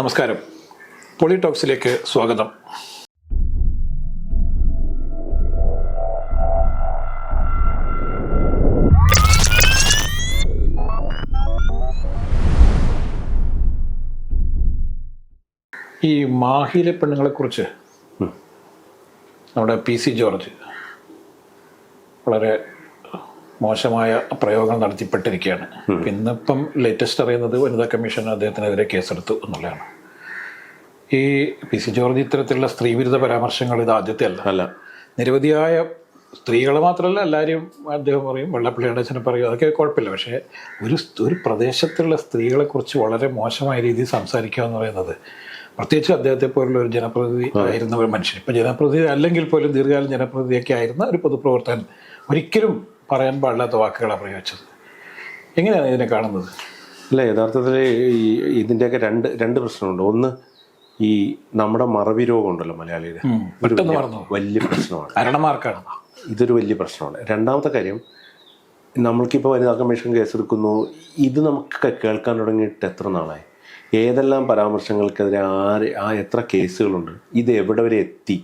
നമസ്കാരം. പൊളിടോക്സിലേക്ക് സ്വാഗതം. ഈ മാഹിയിലെ പെണ്ണുങ്ങളെക്കുറിച്ച് നമ്മുടെ പി സി ജോർജ് വളരെ മോശമായ പ്രയോഗങ്ങൾ നടത്തിപ്പെട്ടിരിക്കുകയാണ്. ഇന്നിപ്പം ലേറ്റസ്റ്റ് അറിയുന്നത് വനിതാ കമ്മീഷൻ അദ്ദേഹത്തിനെതിരെ കേസെടുത്തു എന്നുള്ളതാണ്. ഈ പി സി ജോർജ് ഇത്തരത്തിലുള്ള സ്ത്രീവിരുദ്ധ പരാമർശങ്ങൾ ഇത് ആദ്യത്തെ അല്ല. അല്ല. നിരവധിയായ സ്ത്രീകളെ മാത്രമല്ല എല്ലാവരെയും അദ്ദേഹം പറയും വെള്ളപ്പള്ളി അച്ഛനെ പറയും അതൊക്കെ കുഴപ്പമില്ല. പക്ഷേ ഒരു ഒരു പ്രദേശത്തുള്ള സ്ത്രീകളെക്കുറിച്ച് വളരെ മോശമായ രീതിയിൽ സംസാരിക്കുക എന്ന് പറയുന്നത് പ്രത്യേകിച്ച് അദ്ദേഹത്തെ പോലുള്ള ഒരു ജനപ്രതിനിധി ആയിരുന്ന ഒരു മനുഷ്യൻ. ഇപ്പം ജനപ്രതിനിധി അല്ലെങ്കിൽ പോലും ദീർഘകാലം ജനപ്രതിനിധിയൊക്കെ ആയിരുന്ന ഒരു പൊതുപ്രവർത്തകൻ ഒരിക്കലും പറയാൻ പാടില്ലാത്ത വാക്കുകളാണ് പ്രയോഗിച്ചത് എങ്ങനെയാണ് ഇതിനെ കാണുന്നത്? അല്ല യഥാർത്ഥത്തിൽ ഈ ഇതിന്റെയൊക്കെ രണ്ട് രണ്ട് പ്രശ്നമുണ്ട്. ഒന്ന് ഈ നമ്മുടെ മറവി രോഗം ഉണ്ടല്ലോ മലയാളിയിൽ വലിയ പ്രശ്നമാണ്. അരണമാർക്കാണ് ഇതൊരു വലിയ പ്രശ്നമാണ്. രണ്ടാമത്തെ കാര്യം നമ്മൾക്കിപ്പോൾ വനിതാ കമ്മീഷൻ കേസെടുക്കുന്നു. ഇത് നമുക്ക് കേൾക്കാൻ തുടങ്ങിയിട്ട് എത്ര നാളായി? ഏതെല്ലാം പരാമർശങ്ങൾക്കെതിരെ ആര് ആ എത്ര കേസുകളുണ്ട്? ഇത് എവിടെ വരെ എത്തി?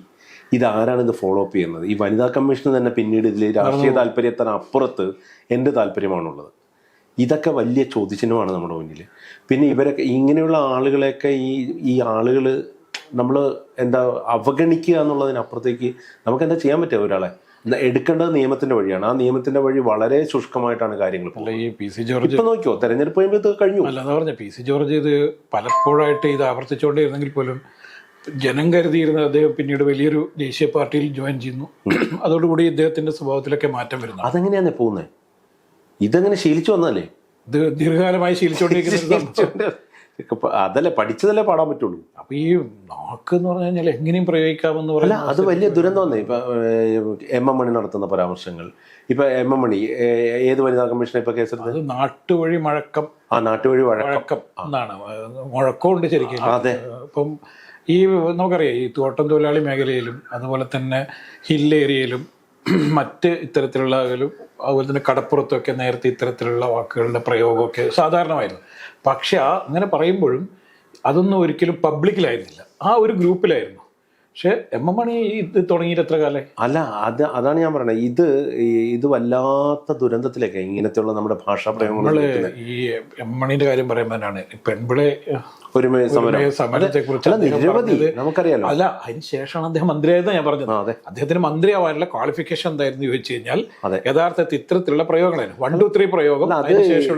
ഇതാരാണ് ഇത് ഫോളോ അപ്പ് ചെയ്യുന്നത്? ഈ വനിതാ കമ്മീഷൻ തന്നെ പിന്നീട് ഇതിൽ രാഷ്ട്രീയ താല്പര്യത്തിന് അപ്പുറത്ത് എന്റെ താല്പര്യമാണുള്ളത്. ഇതൊക്കെ വലിയ ചോദ്യചിഹ്നമാണ് നമ്മുടെ മുന്നിൽ പിന്നെ ഇവരൊക്കെ ഇങ്ങനെയുള്ള ആളുകളെയൊക്കെ ഈ ഈ ആളുകൾ നമ്മൾ എന്താ അവഗണിക്കുക എന്നുള്ളതിനപ്പുറത്തേക്ക് നമുക്ക് എന്താ ചെയ്യാൻ പറ്റുക ഒരാളെ? എടുക്കേണ്ടത് നിയമത്തിന്റെ വഴിയാണ്. ആ നിയമത്തിന്റെ വഴി വളരെ ശുഷ്കമായിട്ടാണ് കാര്യങ്ങൾ അല്ല ഈ പി സി ജോർജ് ഇപ്പൊ നോക്കിയോ? തെരഞ്ഞെടുപ്പ് കഴിയുമ്പോൾ ഇത് കഴിഞ്ഞു. അല്ല എന്ന് പറഞ്ഞ പി സി ജോർജ് ഇത് പലപ്പോഴായിട്ട് ഇത് ആവർത്തിച്ചുകൊണ്ടേയിരുന്നെങ്കിൽ പോലും ജനം കരുതിയിരുന്ന അദ്ദേഹം പിന്നീട് വലിയൊരു ദേശീയ പാർട്ടിയിൽ ജോയിൻ ചെയ്യുന്നു. അതോടുകൂടി ഇദ്ദേഹത്തിന്റെ സ്വഭാവത്തിലൊക്കെ മാറ്റം വരുന്നു. അതെങ്ങനെയാണ് പോകുന്നത് ഇതെങ്ങനെ ശീലിച്ചു വന്നല്ലേ ഇത് ദീർഘകാലമായി ശീലിച്ചുകൊണ്ടിരിക്കുന്ന അതല്ലേ പഠിച്ചതല്ലേ പാടാൻ പറ്റുള്ളൂ? അപ്പൊ ഈ നാക്ക് എന്ന് പറഞ്ഞു കഴിഞ്ഞാൽ എങ്ങനെയും പ്രയോഗിക്കാമെന്ന് പറഞ്ഞാൽ അത് വലിയ ദുരന്തമാണ് ഇപ്പൊ എം എം മണി നടത്തുന്ന പരാമർശങ്ങൾ. ഇപ്പൊ എം എം മണി ഏത് വനിതാ കമ്മീഷനെ ഇപ്പൊ കേസെടുത്തത് നാട്ടുവഴി മഴക്കം. ആ നാട്ടുവഴി മഴക്കം വഴക്കം എന്നാണ്. മുഴക്കമുണ്ട് ശരിക്കും. അതെ. ഇപ്പം ഈ നമുക്കറിയാം ഈ തോട്ടം തൊഴിലാളി മേഖലയിലും അതുപോലെ തന്നെ ഹിൽ ഏരിയയിലും മറ്റ് ഇത്തരത്തിലുള്ള അതുപോലെ തന്നെ കടപ്പുറത്തൊക്കെ നേരത്തെ ഇത്തരത്തിലുള്ള വാക്കുകളുടെ പ്രയോഗമൊക്കെ സാധാരണമായിരുന്നു. പക്ഷെ ആ അങ്ങനെ പറയുമ്പോഴും അതൊന്നും ഒരിക്കലും പബ്ലിക്കിലായിരുന്നില്ല. ആ ഒരു ഗ്രൂപ്പിലായിരുന്നു. പക്ഷെ എം എം മണി ഇത് തുടങ്ങിയിട്ട് എത്ര കാലേ അല്ല അത് അതാണ് ഞാൻ പറയുന്നത് ഇത് ഇത് വല്ലാത്ത ദുരന്തത്തിലേക്ക് ഇങ്ങനത്തെയുള്ള നമ്മുടെ ഭാഷാ പ്രയോഗങ്ങൾ ഈ എം മണിന്റെ കാര്യം ഈ പെൺപിളെ നമുക്കറിയാലോ. അല്ല അതിന് ശേഷമാണ് അദ്ദേഹം മന്ത്രിയായത് ഞാൻ പറഞ്ഞത്. അദ്ദേഹത്തിന് മന്ത്രിയാവാനുള്ള ക്വാളിഫിക്കേഷൻ എന്തായിരുന്നു ചോദിച്ചു കഴിഞ്ഞാൽ യഥാർത്ഥത്തിൽ ഇത്തരത്തിലുള്ള പ്രയോഗങ്ങളായിരുന്നു വൺ ടു ത്രീ പ്രയോഗം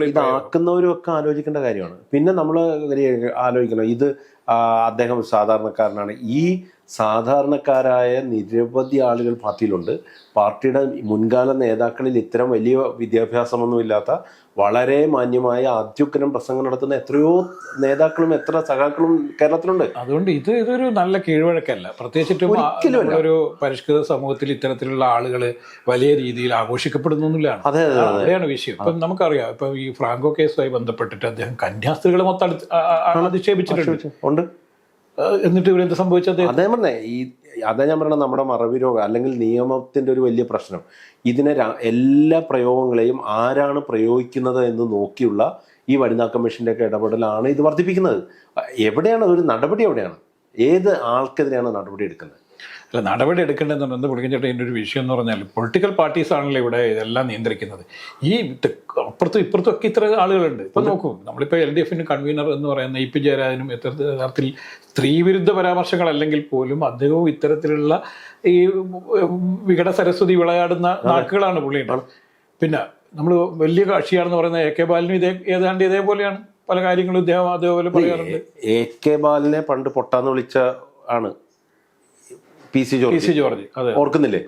ഇതാക്കുന്നവരും ഒക്കെ ആലോചിക്കേണ്ട കാര്യമാണ്. പിന്നെ നമ്മൾ ആലോചിക്കണം. ഇത് അദ്ദേഹം സാധാരണക്കാരനാണ്. ഈ സാധാരണക്കാരായ നിരവധി ആളുകൾ പാർട്ടിയിലുണ്ട്. പാർട്ടിയുടെ മുൻകാല നേതാക്കളിൽ ഇത്തരം വലിയ വിദ്യാഭ്യാസമൊന്നുമില്ലാത്ത വളരെ മാന്യമായ അത്യുഗ്രം പ്രസംഗം നടത്തുന്ന എത്രയോ നേതാക്കളും എത്ര സഖാക്കളും കേരളത്തിലുണ്ട്. അതുകൊണ്ട് ഇത് ഇതൊരു നല്ല കീഴ്വഴക്കല്ല. പ്രത്യേകിച്ചിട്ടും ഒരു പരിഷ്കൃത സമൂഹത്തിൽ ഇത്തരത്തിലുള്ള ആളുകൾ വലിയ രീതിയിൽ ആഘോഷിക്കപ്പെടുന്നില്ലാണ് അതെ അതെ അതെ. വിഷയം. ഇപ്പം നമുക്കറിയാം ഇപ്പം ഈ ഫ്രാങ്കോ കേസുമായി ബന്ധപ്പെട്ടിട്ട് അദ്ദേഹം കന്യാസ്ത്രീകളെ മൊത്തം അധിക്ഷേപിച്ചിട്ടുണ്ട്. ഉണ്ട് ഇവിടെ എന്ത് സംഭവിച്ചത് അതേ പറഞ്ഞേ ഈ അതാ ഞാൻ പറഞ്ഞ നമ്മുടെ മറവി രോഗം അല്ലെങ്കിൽ നിയമത്തിന്റെ ഒരു വലിയ പ്രശ്നം. ഇതിനെ എല്ലാ പ്രയോഗങ്ങളെയും ആരാണ് പ്രയോഗിക്കുന്നത് എന്ന് നോക്കിയുള്ള ഈ വനിതാ കമ്മീഷന്റെ ഒക്കെ ഇടപെടലാണ് ഇത് വർദ്ധിപ്പിക്കുന്നത്. എവിടെയാണ് ഒരു നടപടി എവിടെയാണ്? ഏത് ആൾക്കെതിരെയാണ് നടപടി എടുക്കുന്നത്? അല്ല നടപടി എടുക്കേണ്ടതെന്നുണ്ട് പുള്ളിക്കൻ എന്റെ ഒരു വിഷയം എന്ന് പറഞ്ഞാൽ പൊളിറ്റിക്കൽ പാർട്ടീസ് ആണല്ലോ ഇവിടെ ഇതെല്ലാം നിയന്ത്രിക്കുന്നത്. ഈ അപ്പുറത്തും ഇപ്പുറത്തും ഒക്കെ ഇത്ര ആളുകളുണ്ട്. ഇപ്പം നോക്കൂ നമ്മളിപ്പോൾ എൽ ഡി എഫിന് കൺവീനർ എന്ന് പറയുന്ന ഇ പി ജയരാജനും യഥാർത്ഥ- യഥാർത്ഥത്തിൽ സ്ത്രീവിരുദ്ധ പരാമർശങ്ങളല്ലെങ്കിൽ പോലും അദ്ദേഹവും ഇത്തരത്തിലുള്ള ഈ വികട സരസ്വതി വിളയാടുന്ന നാക്കുകളാണ് പുള്ളിയുടെ പിന്നെ നമ്മൾ വലിയ കക്ഷിയാണെന്ന് പറയുന്ന എ കെ ബാലിനും ഇതേ ഏതാണ്ട് ഇതേപോലെയാണ്. പല കാര്യങ്ങളും ഇദ്ദേഹം അതേപോലെ പറയാറുണ്ട്. എ കെ ബാലിനെ പണ്ട് പൊട്ടാന്ന് വിളിച്ച ആണ്. P C George. ജോർജ്. ഓർക്കുന്നില്ലേ?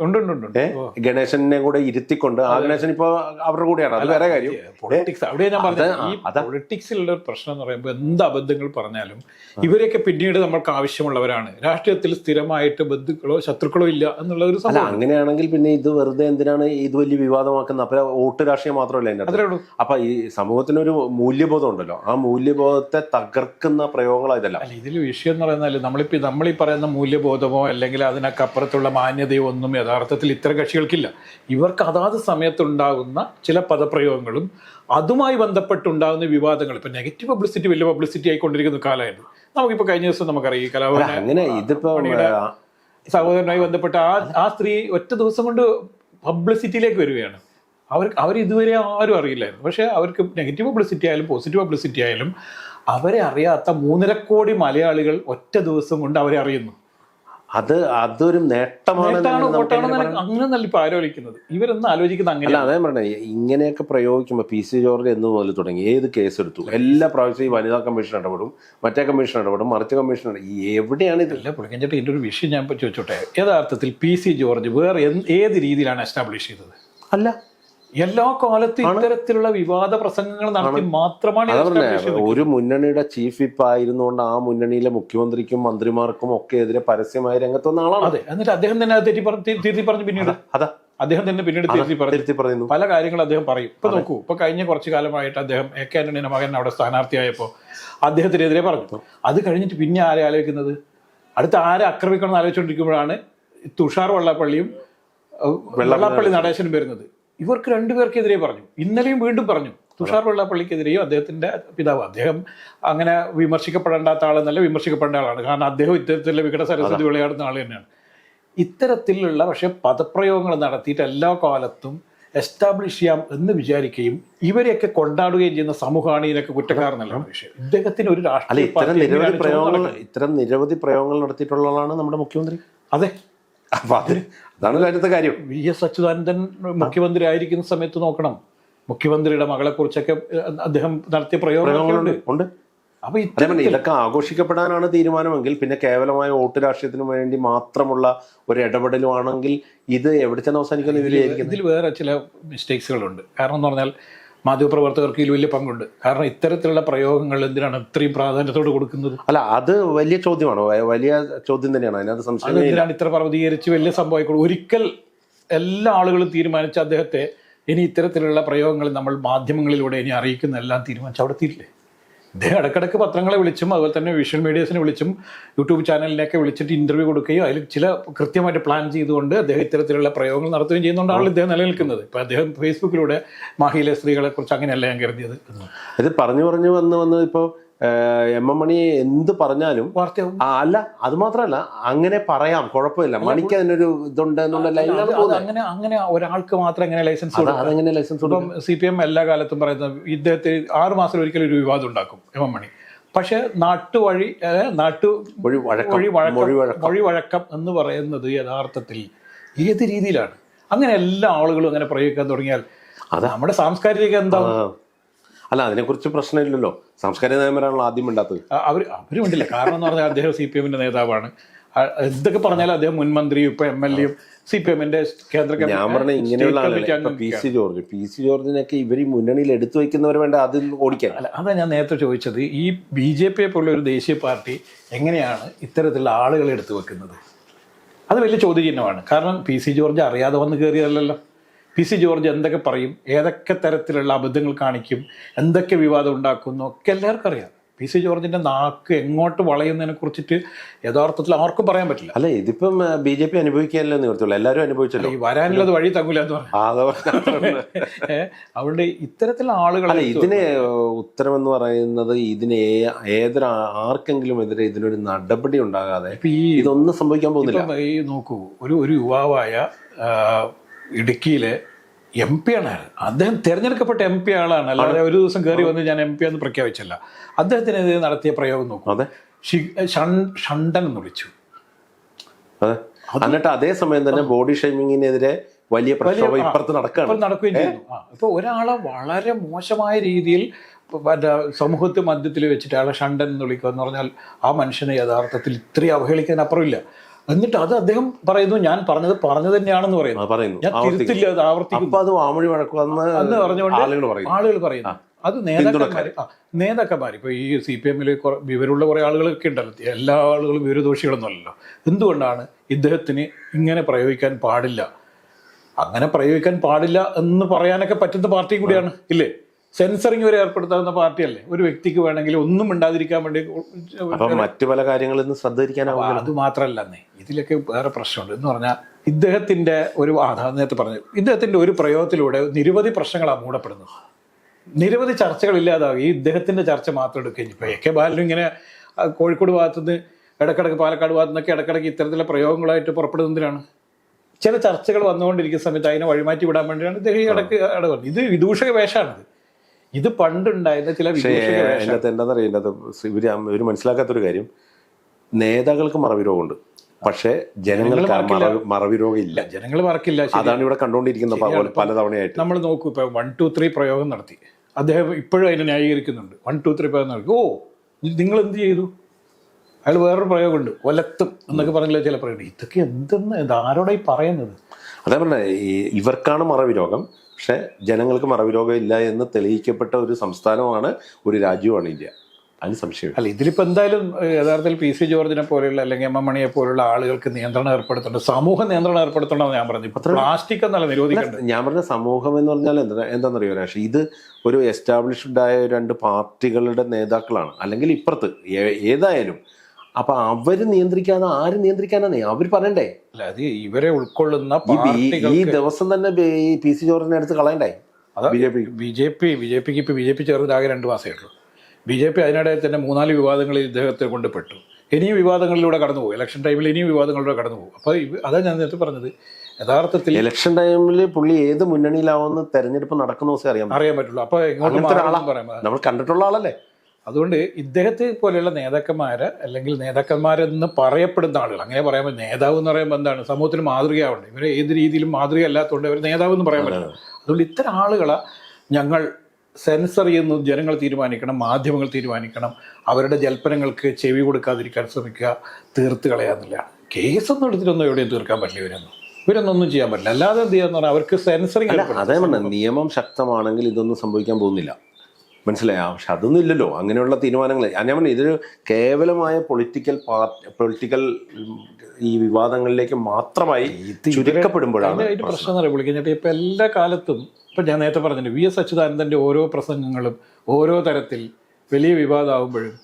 ഗണേശനെ കൂടെ ഇരുത്തിക്കൊണ്ട് ആ ഗണേശൻ ഇപ്പൊ അവരുടെ കൂടെയാണ്. അത് വേറെ കാര്യം. പൊളിറ്റിക്സ് അവിടെ ഞാൻ പറഞ്ഞത്. പൊളിറ്റിക്സിലുള്ള ഒരു പ്രശ്നം എന്ന് പറയുമ്പോൾ എന്ത് അബദ്ധങ്ങൾ പറഞ്ഞാലും ഇവരെയൊക്കെ പിന്നീട് നമ്മൾക്ക് ആവശ്യമുള്ളവരാണ്. രാഷ്ട്രീയത്തിൽ സ്ഥിരമായിട്ട് ബന്ധുക്കളോ ശത്രുക്കളോ ഇല്ല എന്നുള്ള ഒരു അല്ല അങ്ങനെയാണെങ്കിൽ പിന്നെ ഇത് വെറുതെ എന്തിനാണ് ഇത് വലിയ വിവാദമാക്കുന്നത് അപ്പൊ വോട്ട് രാഷ്ട്രീയം മാത്രമല്ല എന്റെ അത്രേ ഉള്ളൂ. അപ്പൊ ഈ സമൂഹത്തിന് ഒരു മൂല്യബോധം ഉണ്ടല്ലോ. ആ മൂല്യബോധത്തെ തകർക്കുന്ന പ്രയോഗങ്ങളാ ഇതല്ല. ഇതിൽ വിഷയം എന്ന് പറയുന്നത് നമ്മളിപ്പോ നമ്മൾ ഈ പറയുന്ന മൂല്യബോധമോ അല്ലെങ്കിൽ അപ്പുറത്തുള്ള മാന്യതയോ ഒന്നും യഥാർത്ഥത്തിൽ ഇത്തരം കക്ഷികൾക്കില്ല. ഇവർക്ക് അതാത് സമയത്തുണ്ടാകുന്ന ചില പദപ്രയോഗങ്ങളും അതുമായി ബന്ധപ്പെട്ടുണ്ടാകുന്ന വിവാദങ്ങൾ ഇപ്പം നെഗറ്റീവ് പബ്ലിസിറ്റി വലിയ പബ്ലിസിറ്റി ആയിക്കൊണ്ടിരിക്കുന്ന കാലമായിരുന്നു. നമുക്കിപ്പോ കഴിഞ്ഞ ദിവസം നമുക്കറിയാം ഈ കലാഭവൻ അങ്ങനെ ഇതിപ്പോ സഹോദരനുമായി ബന്ധപ്പെട്ട ആ ആ സ്ത്രീ ഒറ്റ ദിവസം കൊണ്ട് പബ്ലിസിറ്റിയിലേക്ക് വരികയാണ്. അവർ അവർ ഇതുവരെ ആരും അറിയില്ലായിരുന്നു. പക്ഷേ അവർക്ക് നെഗറ്റീവ് പബ്ലിസിറ്റി ആയാലും പോസിറ്റീവ് പബ്ലിസിറ്റി ആയാലും അവരെ അറിയാത്ത മൂന്നര കോടി മലയാളികൾ ഒറ്റ ദിവസം കൊണ്ട് അവരെ അറിയുന്നു. അത് അതൊരു നേട്ടമാണ് അങ്ങനെ ആലോചിക്കുന്നത് ഇവരൊന്നും ആലോചിക്കുന്നത് അല്ല അങ്ങനെ അതേ പറഞ്ഞ ഇങ്ങനെയൊക്കെ പ്രയോഗിക്കുമ്പോൾ പി സി ജോർജ് എന്ന് മുതൽ തുടങ്ങി ഏത് കേസ് എടുത്തു? എല്ലാ പ്രാവശ്യവും ഈ വനിതാ കമ്മീഷൻ ഇടപെടും മറ്റേ കമ്മീഷൻ ഇടപെടും മറിച്ച് കമ്മീഷൻ എവിടെയാണ് ഇതല്ല അല്ല പുള്ളിക്കഞ്ചേട്ടി എന്റെ ഒരു വിഷയം ഞാൻ ചോദിച്ചോട്ടെ. യഥാർത്ഥത്തിൽ പി സി ജോർജ് വേറെ ഏത് രീതിയിലാണ് എസ്റ്റാബ്ലിഷ് ചെയ്തത്? അല്ല. എല്ലാ കാലത്തും ഇത്തരത്തിലുള്ള വിവാദ പ്രസംഗങ്ങൾ നടത്തി മാത്രമാണ്. ഒരു മുന്നണിയുടെ ചീഫ് വിപ്പ് ആയിരുന്നുകൊണ്ട് ആ മുന്നണിയിലെ മുഖ്യമന്ത്രിക്കും മന്ത്രിമാർക്കും ഒക്കെ എതിരെ പരസ്യമായി രംഗത്ത് വന്ന ആളാണ്. അതെ എന്നിട്ട് അദ്ദേഹം തന്നെ തെറ്റി തിരുത്തി പറഞ്ഞു പിന്നീട്. അതാ. അദ്ദേഹം തന്നെ പിന്നീട് തിരുത്തി പറഞ്ഞു. പല കാര്യങ്ങളും അദ്ദേഹം പറയും. ഇപ്പൊ നോക്കൂ ഇപ്പൊ കഴിഞ്ഞ കുറച്ചു കാലമായിട്ട് അദ്ദേഹം എ കെ ആന്റണിയുടെ മകൻ അവിടെ സ്ഥാനാർത്ഥിയായപ്പോ അദ്ദേഹത്തിനെതിരെ പറഞ്ഞു. അത് കഴിഞ്ഞിട്ട് പിന്നെ ആരെ ആലോചിക്കുന്നത്? അടുത്ത ആരെ ആക്രമിക്കണം എന്ന് ആലോചിച്ചുകൊണ്ടിരിക്കുമ്പോഴാണ് തുഷാർ വെള്ളാപ്പള്ളിയും വെള്ളാപ്പള്ളി നടേശനും വരുന്നത്. ഇവർക്ക് രണ്ടുപേർക്കെതിരെ പറഞ്ഞു. ഇന്നലെയും വീണ്ടും പറഞ്ഞു. തുഷാർ വെള്ളാപ്പള്ളിക്കെതിരെയും അദ്ദേഹത്തിന്റെ പിതാവ്. അദ്ദേഹം അങ്ങനെ വിമർശിക്കപ്പെടേണ്ടാത്ത ആളെന്നല്ല വിമർശിക്കപ്പെടേണ്ട ആളാണ്. കാരണം അദ്ദേഹം ഇത്തരത്തിലുള്ള വികട സരസ്വതി വിളയാടുന്ന ആൾ തന്നെയാണ്. ഇത്തരത്തിലുള്ള പക്ഷെ പദപ്രയോഗങ്ങൾ നടത്തിയിട്ട് എല്ലാ കാലത്തും എസ്റ്റാബ്ലിഷ് ചെയ്യാം എന്ന് വിചാരിക്കുകയും ഇവരെയൊക്കെ കൊണ്ടാടുകയും ചെയ്യുന്ന സമൂഹമാണ് ഇതിനൊക്കെ കുറ്റക്കാരെന്നല്ല വിഷയം ഇദ്ദേഹത്തിന് ഒരു രാഷ്ട്രീയ ഇത്തരം നിരവധി പ്രയോഗങ്ങൾ നടത്തിയിട്ടുള്ളതാണ് ഇത്തരം നിരവധി പ്രയോഗങ്ങൾ നടത്തിയിട്ടുള്ള ആളാണ് നമ്മുടെ മുഖ്യമന്ത്രി. അതെ. അപ്പൊ അത് അതാണ് കാര്യത്തെ കാര്യം. വി എസ് അച്യുതാനന്ദൻ മുഖ്യമന്ത്രി ആയിരിക്കുന്ന സമയത്ത് നോക്കണം. മുഖ്യമന്ത്രിയുടെ മകളെ കുറിച്ചൊക്കെ അദ്ദേഹം നടത്തിയ പ്രയോഗങ്ങളുണ്ട് ഉണ്ട്. അപ്പൊ ഇതൊക്കെ ആഘോഷിക്കപ്പെടാനാണ് തീരുമാനമെങ്കിൽ പിന്നെ കേവലമായ വോട്ട് രാഷ്ട്രീയത്തിന് വേണ്ടി മാത്രമുള്ള ഒരു ഇടപെടലുമാണെങ്കിൽ ഇത് എവിടെ ചെന്ന് അവസാനിക്കുന്ന ഇതിൽ വേറെ ചില മിസ്റ്റേക്സുകളുണ്ട് കാരണം എന്ന് പറഞ്ഞാൽ മാധ്യമപ്രവർത്തകർക്ക് ഇതിൽ വലിയ പങ്കുണ്ട്. കാരണം ഇത്തരത്തിലുള്ള പ്രയോഗങ്ങൾ എന്തിനാണ് ഇത്രയും പ്രാധാന്യത്തോട് കൊടുക്കുന്നത്? അല്ല അത് വലിയ ചോദ്യമാണ്. വലിയ ചോദ്യം തന്നെയാണ്. അതിനകത്ത് സംശയം എന്തിനാണ് ഇത്ര പർവതീകരിച്ച് വലിയ സംഭവമായിക്കോളും ഒരിക്കൽ എല്ലാ ആളുകളും തീരുമാനിച്ച അദ്ദേഹത്തെ ഇനി ഇത്തരത്തിലുള്ള പ്രയോഗങ്ങൾ നമ്മൾ മാധ്യമങ്ങളിലൂടെ ഇനി അറിയിക്കുന്ന എല്ലാം തീരുമാനിച്ച് അവിടെ തീരില്ലേ ഇദ്ദേഹം ഇടക്കിടക്ക് പത്രങ്ങളെ വിളിച്ചും അതുപോലെ തന്നെ വിഷ്വൽ മീഡിയസിനെ വിളിച്ചും യൂട്യൂബ് ചാനലിനെയൊക്കെ വിളിച്ചിട്ട് ഇന്റർവ്യൂ കൊടുക്കുകയും അതിൽ ചില കൃത്യമായിട്ട് പ്ലാൻ ചെയ്തുകൊണ്ട് അദ്ദേഹം ഇത്തരത്തിലുള്ള പ്രയോഗങ്ങൾ നടത്തുകയും ചെയ്യുന്നതുകൊണ്ടാണ് ഇദ്ദേഹം നിലനിൽക്കുന്നത്. ഇപ്പം അദ്ദേഹം ഫേസ്ബുക്കിലൂടെ മാഹിയിലെ സ്ത്രീകളെ കുറിച്ച് അങ്ങനെയല്ല ഞാൻ കരുതിയത്. ഇത് പറഞ്ഞു പറഞ്ഞു വന്ന് വന്ന് ഇപ്പോ എം എം മണി എന്ത് പറഞ്ഞാലും അല്ല അത് മാത്രമല്ല അങ്ങനെ പറയാം കുഴപ്പമില്ല. മണിക്ക് അതിനൊരു ഇതുണ്ട് അങ്ങനെ അങ്ങനെ ഒരാൾക്ക് മാത്രം എങ്ങനെ ലൈസൻസ് അത് അതെങ്ങനെ ലൈസൻസ് ഇപ്പം സി പി എം എല്ലാ കാലത്തും പറയുന്നത് ഇദ്ദേഹത്തെ ആറു മാസം ഒരിക്കലും ഒരു വിവാദം ഉണ്ടാക്കും എം എം മണി. പക്ഷെ നാട്ടുവഴി നാട്ടു വഴി വഴക്കം വഴി വഴക്കം എന്ന് പറയുന്നത് യഥാർത്ഥത്തിൽ ഏത് രീതിയിലാണ്? അങ്ങനെ എല്ലാ ആളുകളും അങ്ങനെ പ്രയോഗിക്കാൻ തുടങ്ങിയാൽ അത്. നമ്മുടെ സാംസ്കാരിക എന്താ. അല്ല അതിനെക്കുറിച്ച് പ്രശ്നമില്ലല്ലോ. സാംസ്കാരിക നിയമനാണല്ലോ ആദ്യം ഉണ്ടാത്തത് അവർ അവരും ഉണ്ടില്ല കാരണം എന്ന് പറഞ്ഞാൽ അദ്ദേഹം സി പി എമ്മിന്റെ നേതാവാണ്. എന്തൊക്കെ പറഞ്ഞാലും അദ്ദേഹം മുൻമന്ത്രിയും ഇപ്പൊ എം എൽ എയും സി പി എമ്മിന്റെ കേന്ദ്ര ഞാൻ പറഞ്ഞ ഇങ്ങനെയുള്ള ആളുകളെ P C George P C ജോർജിനൊക്കെ ഇവർ ഈ മുന്നണിയിൽ എടുത്തു വെക്കുന്നവർ വേണ്ട അതിൽ ഓടിക്കാൻ. അല്ല അതാ ഞാൻ നേരത്തെ ചോദിച്ചത് ഈ ബി ജെ പിയെ പോലുള്ള ഒരു ദേശീയ പാർട്ടി എങ്ങനെയാണ് ഇത്തരത്തിലുള്ള ആളുകളെ എടുത്തു വെക്കുന്നത് അത് വലിയ ചോദ്യചിഹ്നമാണ്. കാരണം പി സി ജോർജ് അറിയാതെ വന്ന് കയറിയതല്ലല്ലോ പി സി ജോർജ് എന്തൊക്കെ പറയും? ഏതൊക്കെ തരത്തിലുള്ള അബദ്ധങ്ങൾ കാണിക്കും? എന്തൊക്കെ വിവാദം ഉണ്ടാക്കുന്നു? ഒക്കെ എല്ലാവർക്കും അറിയാം. പി സി ജോർജിന്റെ നാക്ക് എങ്ങോട്ട് വളയുന്നതിനെ കുറിച്ചിട്ട് യഥാർത്ഥത്തിൽ ആർക്കും പറയാൻ പറ്റില്ല. അല്ലെ ഇതിപ്പം ബി ജെ പി അനുഭവിക്കാനല്ലേ നിവർത്തുള്ളൂ എല്ലാവരും അനുഭവിച്ചല്ലോ. ഈ വരാനുള്ളത് വഴി തങ്ങൂല എന്ന് പറഞ്ഞു. അതുകൊണ്ട് ഇത്തരത്തിലുള്ള ആളുകൾ അല്ല ഇതിന് ഉത്തരം എന്ന് പറയുന്നത് ഇതിന് ഏതൊരു ആർക്കെങ്കിലും എതിരെ ഇതിനൊരു നടപടി ഉണ്ടാകാതെ ഇതൊന്നും സംഭവിക്കാൻ പോകുന്നില്ല. ഈ നോക്കൂ ഒരു ഒരു യുവാവായ ഇടുക്കിയിലെ എം പി ആണ്. അദ്ദേഹം തിരഞ്ഞെടുക്കപ്പെട്ട എം പി ആളാണ്. അല്ലാതെ ഒരു ദിവസം കയറി വന്ന് ഞാൻ എം പി എന്ന് പ്രഖ്യാപിച്ചല്ല. അദ്ദേഹത്തിനെതിരെ നടത്തിയ പ്രയോഗം നോക്കും. അതെ. ഷണ്ടൻ എന്ന് വിളിച്ചു. അതെ. എന്നിട്ട് അതേ സമയം തന്നെ ബോഡി ഷെയ്മിങ്ങിനെതിരെ വലിയ പ്രക്ഷോഭം ഇപ്പുറത്ത് നടക്കുകയാണ്. നടക്കുകയും ചെയ്യുന്നു ആ ഒരാളെ വളരെ മോശമായ രീതിയിൽ മറ്റേ സമൂഹത്തെ മധ്യത്തിൽ വെച്ചിട്ട് അയാളെ ഷണ്ടൻ എന്ന് വിളിക്കുക എന്ന് പറഞ്ഞാൽ ആ മനുഷ്യനെ യഥാർത്ഥത്തിൽ ഇത്രയും അവഹേളിക്കാൻ അപ്പുറമില്ല. എന്നിട്ട് അത് അദ്ദേഹം പറയുന്നു ഞാൻ പറഞ്ഞത് പറഞ്ഞു തന്നെയാണെന്ന് പറയുന്നു. പറയുന്നു. ഞാൻ. തിരുത്തില്ല അത് ആവർത്തിക്കും അത് വാമൊഴി എന്ന് പറഞ്ഞുകൊണ്ട് ആളുകൾ പറയുന്നു. ആളുകൾ പറയുന്നു. അത് നേതാക്കന്മാര് നേതാക്കന്മാര്. നേതാക്കന്മാർ ഇപ്പൊ ഈ സി പി എമ്മിൽ വിവരമുള്ള കുറെ ആളുകളൊക്കെ ഉണ്ടല്ലോ. എല്ലാ ആളുകളും വിവരദോഷികളൊന്നുമല്ലല്ലോ എന്തുകൊണ്ടാണ് ഇദ്ദേഹത്തിന് ഇങ്ങനെ പ്രയോഗിക്കാൻ പാടില്ല? അങ്ങനെ പ്രയോഗിക്കാൻ പാടില്ല എന്ന് പറയാനൊക്കെ പറ്റുന്ന പാർട്ടി കൂടിയാണ് ഇല്ലേ? സെൻസറിങ് വരെ ഏർപ്പെടുത്താവുന്ന പാർട്ടിയല്ലേ? ഒരു വ്യക്തിക്ക് വേണമെങ്കിൽ ഒന്നും ഉണ്ടാതിരിക്കാൻ വേണ്ടി മറ്റു പല കാര്യങ്ങളിൽ നിന്ന് ശ്രദ്ധിക്കാനാവും അത് മാത്രമല്ലെന്നേ ഇതിലൊക്കെ വേറെ പ്രശ്നമുണ്ട്. എന്ന് പറഞ്ഞാൽ ഇദ്ദേഹത്തിന്റെ ഒരു നേരത്തെ പറഞ്ഞു ഇദ്ദേഹത്തിന്റെ ഒരു പ്രയോഗത്തിലൂടെ നിരവധി പ്രശ്നങ്ങളാണ് മൂടപ്പെടുന്നത്. നിരവധി ചർച്ചകൾ ഇല്ലാതാകും ഈ ഇദ്ദേഹത്തിന്റെ ചർച്ച മാത്രം എടുക്കുകയും ഇപ്പൊ എ കെ ബാലനും ഇങ്ങനെ കോഴിക്കോട് ഭാഗത്തുനിന്ന് ഇടക്കിടക്ക് പാലക്കാട് ഭാഗത്തു നിന്നൊക്കെ ഇടക്കിടക്ക് ഇത്തരത്തിലുള്ള പ്രയോഗങ്ങളായിട്ട് പുറപ്പെടുന്നതിനാണ് ചില ചർച്ചകൾ വന്നുകൊണ്ടിരിക്കുന്ന സമയത്ത് അതിനെ വഴിമാറ്റി വിടാൻ വേണ്ടിയാണ് ഇദ്ദേഹം ഇടയ്ക്ക് ഇടപെടുന്നത്. ഇത് വിദൂഷക വേഷമാണിത്. ഇത് പണ്ടുണ്ടായിരുന്ന ചില അതിനകത്ത് എന്താണെന്നറിയില്ല ഇവർ ഇവർ മനസ്സിലാക്കാത്തൊരു കാര്യം. നേതാക്കൾക്ക് മറവിരോഗമുണ്ട് പക്ഷേ ജനങ്ങൾക്ക് മറവി മറവിരോഗം ഇല്ല ജനങ്ങൾ മറക്കില്ല. അതാണ് ഇവിടെ കണ്ടുകൊണ്ടിരിക്കുന്ന പല- പലതവണയായിട്ട് നമ്മൾ നോക്കൂ ഇപ്പൊ വൺ ടു ത്രീ പ്രയോഗം നടത്തി. അദ്ദേഹം ഇപ്പോഴും അതിനെ ന്യായീകരിക്കുന്നുണ്ട്. വൺ ടു ത്രീ പ്രയോഗം നടത്തി. ഓ നിങ്ങൾ എന്ത് ചെയ്തു? അയാൾ വേറൊരു പ്രയോഗമുണ്ട്. ഒലത്തും എന്നൊക്കെ പറഞ്ഞില്ല ചില പ്രയോഗം. ഇതൊക്കെ എന്തെന്ന് ആരോടായി പറയുന്നത്? അതേ പറഞ്ഞ ഇവർക്കാണ് മറവി രോഗം. പക്ഷെ ജനങ്ങൾക്ക് മറവി രോഗം ഇല്ല എന്ന് തെളിയിക്കപ്പെട്ട ഒരു സംസ്ഥാനമാണ് ഒരു രാജ്യമാണ് ഇന്ത്യ. അതിന് സംശയം അല്ല ഇതിലിപ്പോൾ എന്തായാലും യഥാർത്ഥത്തിൽ പി സി ജോർജിനെ പോലെയുള്ള അല്ലെങ്കിൽ എം എം മണിയെ പോലുള്ള ആളുകൾക്ക് നിയന്ത്രണം ഏർപ്പെടുത്തേണ്ട സമൂഹ നിയന്ത്രണം ഏർപ്പെടുത്തണമെന്ന് ഞാൻ പറഞ്ഞു പ്ലാസ്റ്റിക് എന്നല്ല നിരോധിക്കേണ്ടത്. ഞാൻ പറഞ്ഞ സമൂഹം എന്ന് പറഞ്ഞാൽ എന്താ എന്താണെന്നറിയോ രാഷ്ട്രീയ ഇത് ഒരു എസ്റ്റാബ്ലിഷ്ഡ് ആയ രണ്ട് പാർട്ടികളുടെ നേതാക്കളാണ്. അല്ലെങ്കിൽ ഇപ്പുറത്ത് ഏതായാലും അപ്പൊ അവർ നിയന്ത്രിക്കാതെ ആര് നിയന്ത്രിക്കാനാന്നേ? അവർ പറയണ്ടേ? അല്ല അത് ഇവരെ ഉൾക്കൊള്ളുന്ന ഈ ദിവസം തന്നെ ഈ പി സി ജോർജിനെ അടുത്ത് കളയണ്ടേ? B J P. B J P B J പിക്ക് ഇപ്പൊ ബി ജെ പി ചേർന്നത് ആകെ രണ്ട് മാസമേ ഉള്ളൂ. ബി ജെ പി അതിനിടെ തന്നെ മൂന്നാൽ വിവാദങ്ങളിൽ ഇദ്ദേഹത്തെ കൊണ്ട് പെട്ടു. ഇനിയും വിവാദങ്ങളിലൂടെ കടന്നു പോകും. ഇലക്ഷൻ ടൈമിൽ ഇനിയും വിവാദങ്ങളിലൂടെ കടന്നു പോകും. അപ്പോൾ അതാ ഞാൻ നേരത്തെ പറഞ്ഞത്. യഥാർത്ഥത്തിൽ ഇലക്ഷൻ ടൈമിൽ പുള്ളി ഏത് മുന്നണിയിലാവുമെന്ന് തെരഞ്ഞെടുപ്പ് നടക്കുന്ന ദിവസം അറിയാം അറിയാൻ പറ്റുള്ളൂ. അപ്പോൾ എങ്ങോട്ട് നമ്മൾ കണ്ടിട്ടുള്ള ആളല്ലേ? അതുകൊണ്ട് ഇദ്ദേഹത്തെ പോലെയുള്ള നേതാക്കന്മാർ അല്ലെങ്കിൽ നേതാക്കന്മാരെന്ന് പറയപ്പെടുന്ന ആളുകൾ അങ്ങനെ പറയുമ്പോൾ നേതാവ് എന്ന് പറയുമ്പോൾ എന്താണ്? സമൂഹത്തിന് മാതൃകയാവണ്ടേ? ഇവർ ഏത് രീതിയിലും മാതൃക അല്ലാത്തതുകൊണ്ട് ഇവർ നേതാവ് എന്ന് പറയാൻ പറ്റില്ല. അതുകൊണ്ട് ഇത്തരം ആളുകളെ ഞങ്ങൾ സെൻസർ ചെയ്യുന്നു ജനങ്ങൾ തീരുമാനിക്കണം മാധ്യമങ്ങൾ തീരുമാനിക്കണം അവരുടെ ജൽപ്പനങ്ങൾക്ക് ചെവി കൊടുക്കാതിരിക്കാൻ ശ്രമിക്കുക തീർത്ത് കളയാന്നില്ല കേസൊന്നും എടുത്തിട്ടൊന്നും എവിടെയും തീർക്കാൻ പറ്റില്ല ഇവരൊന്നും. ഇവരൊന്നും ചെയ്യാൻ പറ്റില്ല. അല്ലാതെ എന്ത് ചെയ്യാന്ന് പറഞ്ഞാൽ അവർക്ക് സെൻസറിങ് അതേ നിയമം ശക്തമാണെങ്കിൽ ഇതൊന്നും സംഭവിക്കാൻ പോകുന്നില്ല. മനസ്സിലായോ? പക്ഷെ അതൊന്നും ഇല്ലല്ലോ അങ്ങനെയുള്ള തീരുമാനങ്ങൾ ഞാൻ പറഞ്ഞു ഇതൊരു കേവലമായ പൊളിറ്റിക്കൽ പാർട്ടി പൊളിറ്റിക്കൽ ഈ വിവാദങ്ങളിലേക്ക് മാത്രമായി ചുരുക്കപ്പെടുമ്പോഴാണ് ഒരു പ്രശ്നം എന്ന് പറയുമ്പോൾ ഇപ്പൊ എല്ലാ കാലത്തും ഇപ്പൊ ഞാൻ നേരത്തെ പറഞ്ഞില്ല വി എസ് അച്യുതാനന്ദന്റെ ഓരോ പ്രസംഗങ്ങളും ഓരോ തരത്തിൽ വലിയ വിവാദമാകുമ്പോഴും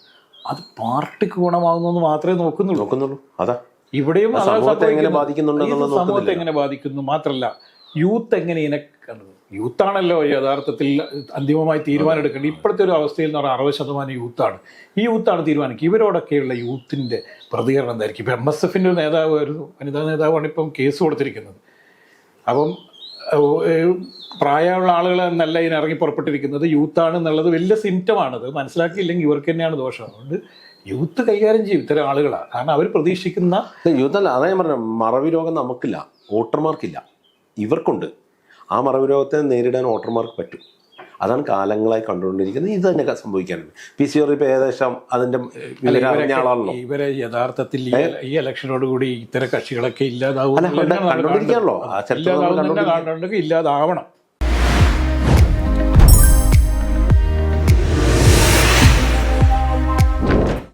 അത് പാർട്ടിക്ക് ഗുണമാകുന്നു മാത്രമേ നോക്കുന്നുള്ളൂ. നോക്കുന്നുള്ളൂ. അതാ. ഇവിടെയും സമൂഹത്തെ എങ്ങനെ. ബാധിക്കുന്നുണ്ടെന്നുള്ളത് സമൂഹത്തെ എങ്ങനെ ബാധിക്കുന്നു മാത്രമല്ല യൂത്ത് എങ്ങനെ ഇതിനെ കണ്ടത് യൂത്താണല്ലോ യഥാർത്ഥത്തിൽ അന്തിമമായി തീരുമാനം എടുക്കേണ്ടത് ഇപ്പോഴത്തെ ഒരു അവസ്ഥയിൽ എന്ന് പറഞ്ഞാൽ അറുപത് ശതമാനം യൂത്താണ്. ഈ യൂത്താണ് തീരുമാനിക്കുക. ഇവരോടൊക്കെയുള്ള യൂത്തിന്റെ പ്രതികരണം എന്തായിരിക്കും? ഇപ്പം എം എസ് എഫിന്റെ ഒരു നേതാവ് ഒരു വനിതാ നേതാവാണ് ഇപ്പം കേസ് കൊടുത്തിരിക്കുന്നത്. അപ്പം പ്രായമുള്ള ആളുകൾ എന്നല്ല ഇതിന് ഇറങ്ങി പുറപ്പെട്ടിരിക്കുന്നത്. യൂത്താണ് എന്നുള്ളത് വലിയ സിംറ്റമാണത് മനസ്സിലാക്കിയില്ലെങ്കിൽ ഇവർക്ക് തന്നെയാണ് ദോഷം. അതുകൊണ്ട് യൂത്ത് കൈകാര്യം ചെയ്യും ഇത്തരം ആളുകളാണ് കാരണം അവർ പ്രതീക്ഷിക്കുന്ന യൂത്തല്ല അതാ ഞാൻ പറഞ്ഞ മറവി രോഗം നമുക്കില്ല. വോട്ടർമാർക്കില്ല. ഇവർക്കുണ്ട്. ആ മറവി രോഗത്തെ നേരിടാൻ വോട്ടർമാർക്ക് പറ്റും. അതാണ് കാലങ്ങളായി കണ്ടുകൊണ്ടിരിക്കുന്നത്. ഇത് തന്നെ സംഭവിക്കാനുണ്ട് പി സി ഓർ ഇപ്പം ഏകദേശം അതിന്റെ ആളാണല്ലോ. ഇവരെ യഥാർത്ഥത്തിൽ ഈ ഇലക്ഷനോട് കൂടി ഇത്തരം കക്ഷികളൊക്കെ ഇല്ലാതാവും ഇല്ലാതാവണം.